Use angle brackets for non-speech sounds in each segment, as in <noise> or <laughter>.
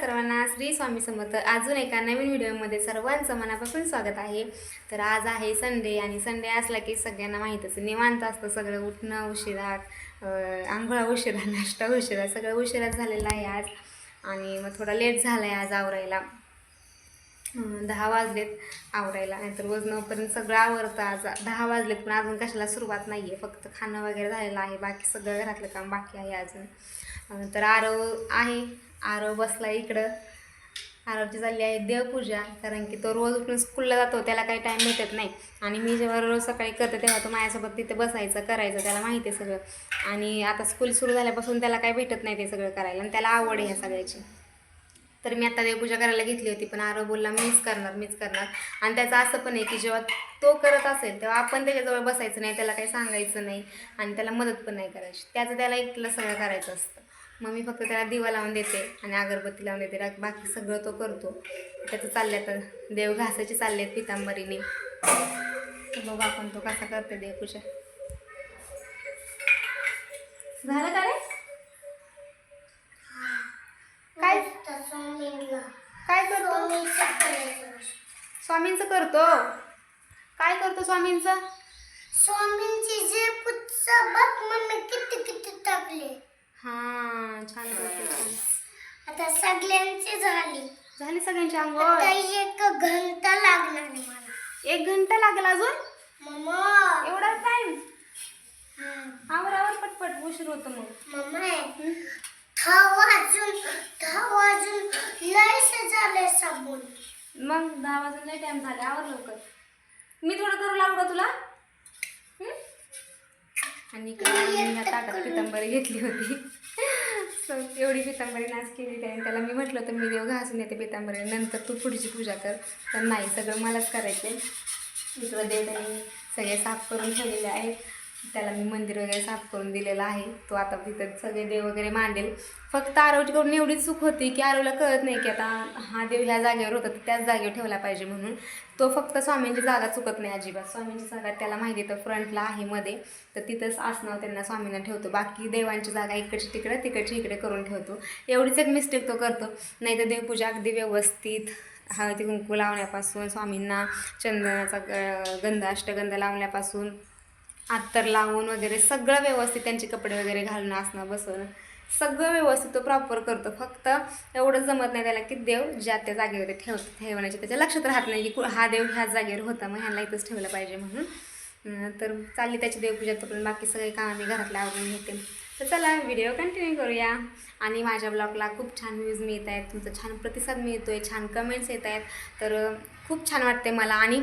सर्वांना श्री स्वामी समर्थ. अजून एका नवीन व्हिडिओमध्ये सर्वांचं मनापासून स्वागत आहे. तर आज आहे संडे आणि संडे असला की सगळ्यांना माहीतच निवांत असतं सगळं. उठणं उशिरा आंघोळा उशिरा नाश्ता उशिरा सगळं उशिरा झालेलं आहे आज. आणि मग थोडा लेट झाला आहे आज आवरायला. दहा वाजलेत आवरायला. नाहीतर वजनपर्यंत सगळं आवरतं आज. दहा वाजलेत पण अजून कशाला सुरुवात नाही आहे फक्त खाणं वगैरे झालेलं आहे. बाकी सगळं घरातलं काम बाकी आहे अजून. तर आरव आहे. आरव बसला इकडं. आरवची चालली आहे देवपूजा कारण की तो रोज उठून स्कूलला जातो त्याला काही टाईम भेटत नाही. आणि मी जेव्हा रोज सकाळी करते तेव्हा तो माझ्यासोबत तिथे बसायचं करायचं त्याला माहिती आहे सगळं. आणि आता स्कूल सुरू झाल्यापासून त्याला काही भेटत नाही ते सगळं करायला आणि त्याला आवड आहे ह्या सगळ्याची. तर मी आता देवपूजा करायला घेतली होती पण आरव बोलला मीच करणार मीच करणार. आणि त्याचं असं पण आहे की जेव्हा तो करत असेल तेव्हा आपण त्याच्याजवळ बसायचं नाही त्याला काही सांगायचं नाही आणि त्याला मदत पण नाही करायची. त्याचं त्याला एकलं सगळं करायचं असतं. मग मी फक्त त्याला दिवा लावून देते आणि अगरबत्ती लावून देते. बाकी सगळं तो करतो. त्याचं चाललं तर देव घासाचे चालले आहेत पितांबरीने बघा आपण तो कसा करते देवपूजा. झालं का रे? काय? काय करतो? स्वामींचं करतो. काय करतो स्वामींचं? स्वामींची जे पुस्तक बघ मम्मी किती किती टाकले. हां छान करतो. आता सगळ्यांची झाली. झाली सगळ्यांची आंघोळ आता एक घंटा आहे मला. एक घंटा लागला अजून? मम्मा. एवढा टाइम. आवर आवर पटपट उशीर होतो मग. मम्मा दहा वाजून दहा वाजून लयच झाले साबून मग दहा वाजून नाही टाइम झाले. आवर लवकर. मी थोडं करू लागू का तुला? आणि इकडे मी ह्या ताटात पितांबरी घेतली होती. सो एवढी पितांबरी नाच केली त्याने. त्याला मी म्हटलं तर मी देव घासून येते पितांबरी. नंतर तू पुढची पूजा कर. तर नाही सगळं मलाच करायचं इकडं देव त्यांनी सगळे साफ करून ठेवलेले आहेत. त्याला मी मंदिर वगैरे साफ करून दिलेलं आहे. तो आता तिथं सगळे देव वगैरे मांडेल. फक्त आरवकडून एवढीच चूक होती की आरवला कळत नाही की आता हा देव ह्या जागेवर होता तर त्याच जागेवर ठेवला पाहिजे म्हणून. तो फक्त स्वामींची जागा चुकत नाही अजिबात. स्वामींची जागा त्याला माहिती तर फ्रंटला आहे मध्ये. तर तिथंच आसनाव त्यांना स्वामींना ठेवतो. बाकी देवांची जागा इकडची तिकडे तिकडची इकडे करून ठेवतो. एवढीच एक मिस्टेक तो करतो. नाही तर देवपूजा अगदी व्यवस्थित हळदी कुंकू लावण्यापासून स्वामींना चंदनाचा ग- गंध अष्टगंध लावण्यापासून अत्तर लावून वगैरे सगळं व्यवस्थित त्यांचे कपडे वगैरे घालून असणं बसवणं सगळं व्यवस्थित तो प्रॉपर करतो. फक्त एवढं जमत नाही त्याला की देव ज्या त्या जागेवर ठेव ठेवण्याचे. त्याच्या लक्षात राहत नाही की कु- हा देव ह्या जागेवर होता मग ह्याला इथंच ठेवलं पाहिजे म्हणून. तर चालली त्याची देवपूजा पण बाकी सगळे कामं मी घरातले आवडून घेते. तर चला व्हिडिओ कंटिन्यू करूया. आणि माझ्या ब्लॉगला खूप छान व्ह्यूज मिळत आहेत तुमचा छान प्रतिसाद मिळतो आहे छान कमेंट्स येत आहेत तर खूप छान वाटते मला. आणि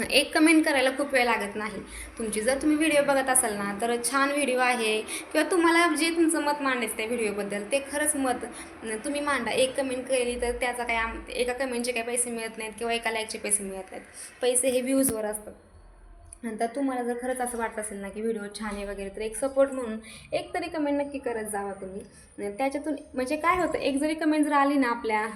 एक कमेंट करायला खूप वेळ लागत नाही. तुमची जर तुम्ही व्हिडिओ बघत असाल ना तर छान व्हिडिओ आहे. किंवा तुम्हाला जे तुमचं मत मांडायचं त्या व्हिडिओबद्दल ते खरंच मत तुम्ही मांडा. एक कमेंट केली तर त्याचा काय आम एका कमेंटचे काही पैसे मिळत नाहीत किंवा एका लाईकचे पैसे मिळत नाहीत. पैसे हे व्ह्यूजवर असतात. नंतर तुम्हाला जर खरंच असं वाटत असेल ना की व्हिडिओ छान आहे वगैरे तर एक सपोर्ट म्हणून एक तरी कमेंट नक्की करत जावा तुम्ही. त्याच्यातून म्हणजे काय होतं एक जरी कमेंट जर आली ना आपल्या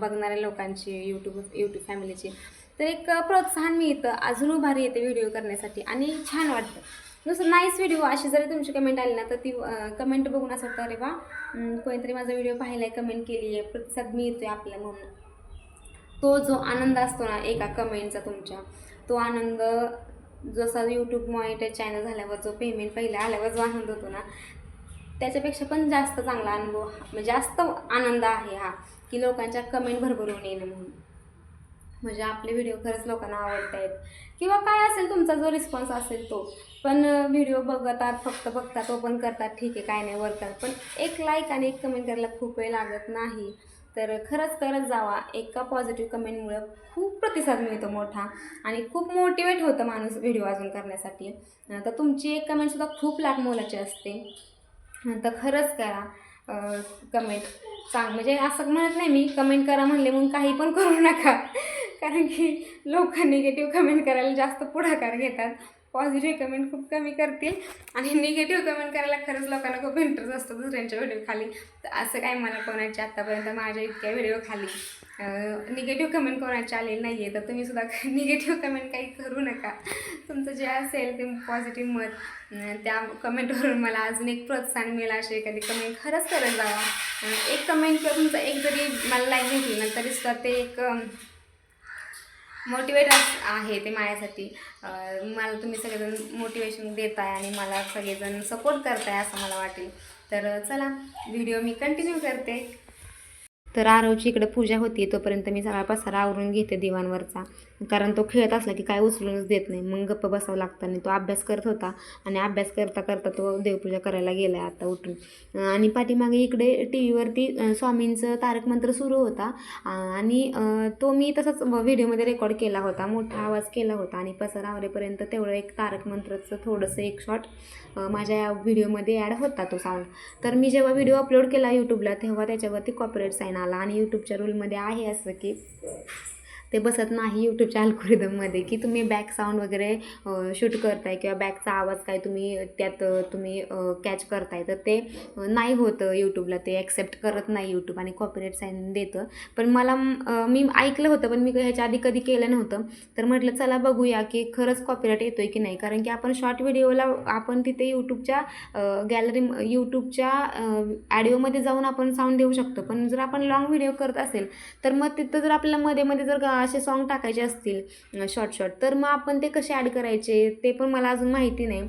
बघणाऱ्या लोकांची यूट्यूब यूट्यूब फॅमिलीची तर एक प्रोत्साहन मिळतं. अजून उभारी येते व्हिडिओ करण्यासाठी आणि छान वाटतं. नुसतं नाईस व्हिडिओ अशी जरी तुमची कमेंट आली ना तर ती कमेंट बघून असं वाटतं अरे वा कोणीतरी माझा व्हिडिओ पाहिला आहे कमेंट केली आहे प्रतिसाद मिळतो आहे आपल्या म्हणून. तो जो आनंद असतो ना एका कमेंटचा तुमच्या तो आनंद जसा यूट्यूब मॉनिटर चॅनल झाल्यावर जो पेमेंट पहिला आल्यावर जो आनंद होतो ना त्याच्यापेक्षा पण जास्त चांगला अनुभव हा- म्हणजे जास्त आनंद आहे हा की लोकांच्या कमेंट भरभरून येणं म्हणून. म्हणजे आपले व्हिडिओ खरंच लोकांना आवडत आहेत किंवा काय असेल तुमचा जो रिस्पॉन्स असेल तो. पण व्हिडिओ बघतात फक्त बघतात ओपन करतात ठीक आहे काय नाही वर्कर पण एक लाईक आणि एक कमेंट करायला खूप वेळ लागत नाही. तर खरंच करत जावा. एका पॉझिटिव्ह कमेंटमुळं खूप प्रतिसाद मिळतो मोठा. आणि खूप मोटिवेट होतं माणूस व्हिडिओ अजून करण्यासाठी. तर तुमची एक कमेंटसुद्धा खूप लाख मोलाची असते. तर खरंच करा. कमेंट सांग म्हणजे असं म्हणत नाही मी कमेंट करा म्हणले म्हणून काही पण करू नका. कारण की लोक निगेटिव्ह कमेंट करायला जास्त पुढाकार घेतात. पॉझिटिव्ह कमेंट खूप कमी करतील. आणि निगेटिव्ह कमेंट करायला खरंच लोकांना खूप इंटरेस्ट असतो दुसऱ्यांच्या व्हिडिओ खाली. तर असं काय मला कोणाच्या आत्तापर्यंत माझ्या इतक्या व्हिडिओ खाली निगेटिव्ह कमेंट कोणाची आलेली नाही आहे तर तुम्ही सुद्धा <laughs> निगेटिव्ह कमेंट काही करू नका. तुमचं जे असेल ते पॉझिटिव्ह मत त्या कमेंटवरून मला अजून एक प्रोत्साहन मिळेल अशी एखादी कमेंट खरंच करत जावा. एक कमेंट किंवा तुमचं एक जरी मला लाईक भेटली ना तरी सुद्धा ते एक मोटिवेट आहे ते माझ्यासाठी. मला तुम्ही सगळेजण मोटिवेशन देताय आणि मला सगळेजण सपोर्ट करताय असं मला वाटेल. तर चला व्हिडिओ मी कंटिन्यू करते. तर आरवची इकडे पूजा होती तोपर्यंत मी सगळा पसारा आवरून घेते दिवाणवरचा. कारण तो खेळत असला की काय उचलूनच देत नाही. मग गप्प बसावं लागतं आणि तो अभ्यास करत होता. आणि अभ्यास करता करता तो देवपूजा करायला गेला आता उठून. आणि पाठीमागे इकडे टी व्हीवरती स्वामींचं तारक मंत्र सुरू होता. आणि तो मी तसाच व्हिडिओमध्ये रेकॉर्ड केला होता मोठा आवाज केला होता. आणि पसारा आवरेपर्यंत तेवढं एक तारक मंत्रचं थोडंसं एक शॉट माझ्या या व्हिडिओमध्ये ॲड होता तो साऊंड तर मी जेव्हा व्हिडिओ अपलोड केला यूट्यूबला तेव्हा त्याच्यावरती कॉपरेट साईन आला आणि यूट्यूबच्या रूलमध्ये आहे असं की ते बसत नाही यूट्यूबच्या अल्गोरिदममध्ये की तुम्ही बॅक साऊंड वगैरे शूट करताय किंवा बॅकचा आवाज काय तुम्ही त्यात तुम्ही कॅच करताय तर ते नाही होतं यूट्यूबला ते ॲक्सेप्ट करत नाही यूट्यूब आणि कॉपीराईट साईन देतं. पण मला मी ऐकलं होतं पण मी ह्याच्या आधी कधी केलं नव्हतं. तर म्हटलं चला बघूया की खरंच कॉपीराईट आहे की नाही. कारण की आपण शॉर्ट व्हिडिओला आपण तिथे यूट्यूबच्या गॅलरी यूट्यूबच्या ॲडिओमध्ये जाऊन आपण साऊंड देऊ शकतो. पण जर आपण लॉंग व्हिडिओ करत असेल तर मग तिथं जर आपल्याला मध्ये मध्ये जर गा- असे सॉन्ग टाकायचे असतील शॉर्ट शॉर्ट तर मग आपण ते कसे ॲड करायचे ते पण मला अजून माहिती नाही.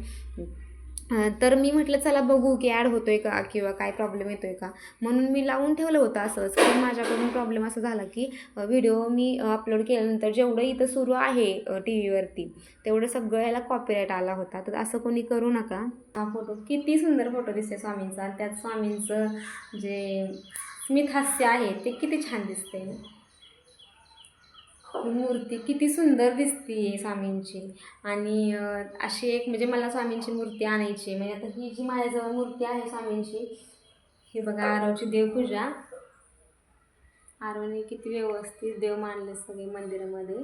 तर मी म्हटलं चला बघू की ॲड होतोय का किंवा काय प्रॉब्लेम येतोय का? म्हणून मी लावून ठेवलं होतं असंच पण माझ्याकडून प्रॉब्लेम असा झाला की व्हिडिओ मी अपलोड केल्यानंतर जेवढं इथं सुरू आहे टी व्हीवरती तेवढं सगळं याला कॉपीराईट आला होता. तर असं कोणी करू नका. हा फोटो किती सुंदर फोटो दिसते स्वामींचा. आणि त्यात स्वामींचं जे स्मितहास्य आहे ते किती छान दिसते मूर्ती किती सुंदर दिसते स्वामींची. आणि अशी एक म्हणजे मला स्वामींची मूर्ती आणायची म्हणजे आता ही जी माझ्याजवळ मूर्ती आहे स्वामींची ही बघा आरवची देवपूजा. आरवने किती व्यवस्थित देव मांडले सगळे मंदिरामध्ये.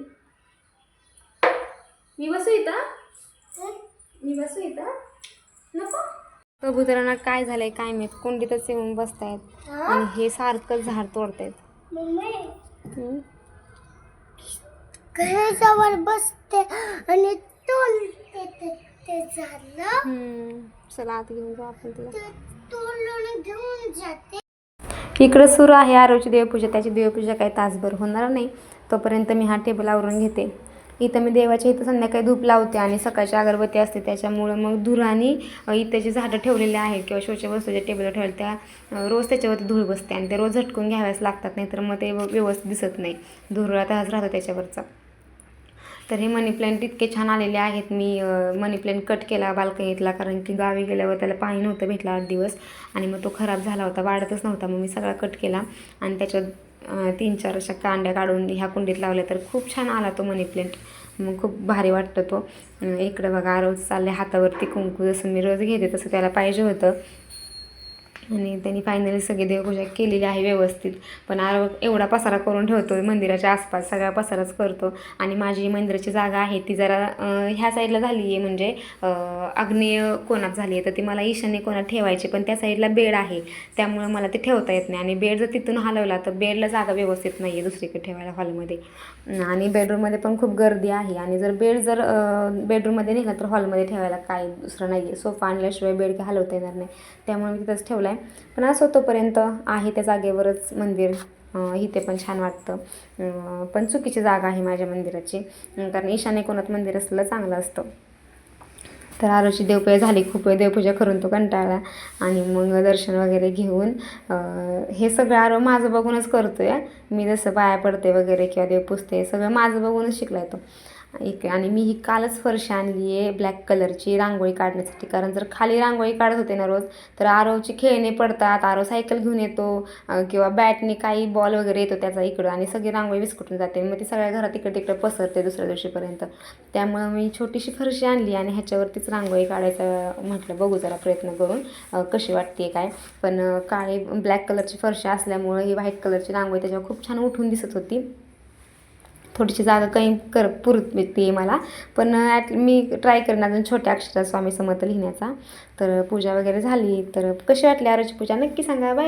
मी बसू इथं? मी बसू इथं? नको? कबुतरांना काय झालंय काय माहीत? कोंडीतच येऊन बसतायत. आणि हे सारखं झाड तोडतायत. घराजवळ बसते आणि तोलते ते ते झालं. चला आत घेऊन जाऊ आपण तिला. तोलून घेऊन जाते. इकडं सुरू आहे आरोची देवपूजा. त्याची देवपूजा काही तासभर होणार नाही. तोपर्यंत मी हा टेबल आवरून घेते. इथं मी देवाच्या इथं संध्याकाळी धूप लावते आणि सकाळची अगरबत्ती असते. त्याच्यामुळं मग धूर आणि अ, इथं जे झाडं ठेवलेले आहेत किंवा शोच्या वस्तू ज्या टेबलवर ठेवल्या त्या रोज त्याच्यावरती धूळ बसते आणि ते रोज झटकून घ्याव्याच लागतात. नाहीतर मग ते व्यवस्थित दिसत नाही. धुरळा तसाच राहतो त्याच्यावरचा. तर हे मनी प्लॅन्ट इतके छान आलेले आहेत. मी मनी प्लॅन्ट कट केला बाल्कनीतला कारण की गावी गेल्यावर त्याला पाणी नव्हतं भेटला आठ दिवस. आणि मग तो खराब झाला होता वाढतच नव्हता. मग मी सगळा कट केला. आणि त्याच्यात तीन चार अशा कांड्या काढून ह्या कुंडीत लावल्या. तर खूप छान आला तो मनी प्लॅन्ट मग खूप भारी वाटतं तो. इकडं बघा रोज चालले हातावरती कुंकू. जसं मी रोज घेते तसं त्याला पाहिजे होतं. आणि त्यांनी फायनली सगळी देवपूजा केलेली आहे व्यवस्थित. पण आर एवढा पसारा करून ठेवतो मंदिराच्या आसपास सगळा पसाराच करतो. आणि माझी मंदिराची जागा आहे ती जरा ह्या साईडला झाली आहे म्हणजे अग्नेय आग्नेय कोणात झाली आहे तर ती मला ईशान्य कोणात ठेवायची पण त्या साईडला बेड आहे. त्यामुळं मला ते ठेवता येत नाही. आणि बेड जर तिथून हलवला तर बेडला जागा व्यवस्थित नाही आहे दुसरीकडे ठेवायला हॉलमध्ये. आणि बेडरूममध्ये पण खूप गर्दी आहे. आणि जर बेड जर बेडरूममध्ये निघाला तर हॉलमध्ये ठेवायला काय दुसरं नाही आहे सोफा आणल्याशिवाय बेड काय हलवता येणार नाही. त्यामुळे मी तिथंच ठेवला आहे पण असं तोपर्यंत आहे त्या जागेवरच मंदिर. इथे पण छान वाटतं. पण चुकीची जागा आहे माझ्या मंदिराची. कारण ईशान्य कोणात मंदिर असलं चांगलं असतं. तर आरोची देवपूजा झाली. खूप वेळ देवपूजा करून तो कंटाळला. आणि मग दर्शन वगैरे घेऊन हे सगळं आरो माझं बघूनच करतो आहे मी जसं पाया पडते वगैरे किंवा देव पुजते सगळं माझं बघूनच शिकला तो. एक आणि मी ही कालच फरशी आणली आहे ब्लॅक कलरची रांगोळी काढण्यासाठी. कारण जर खाली रांगोळी काढत होते ना रोज तर आरोची खेळणे पडतात आरो सायकल घेऊन येतो किंवा बॅटने काही बॉल वगैरे येतो त्याचा इकडं आणि सगळी रांगोळी विस्कटून जाते. मग ती सगळ्या घरात इकडे तिकडे पसरते दुसऱ्या दिवशीपर्यंत. त्यामुळं मी छोटीशी फरशी आणली आणि ह्याच्यावरतीच रांगोळी काढायचं म्हटलं. बघू जरा प्रयत्न करून कशी वाटते काय. पण काळी ब्लॅक कलरची फरशी असल्यामुळं ही व्हाईट कलरची रांगोळी त्याच्यावर खूप छान उठून दिसत होती. थोडीशी जागा कमी कर पुरते मला. पण ॲट मी ट्राय करेन अजून छोट्या अक्षरात स्वामी समर्थ लिहिण्याचा. तर पूजा वगैरे झाली. तर कशी वाटली आरोची पूजा? नक्की सांगा. बाय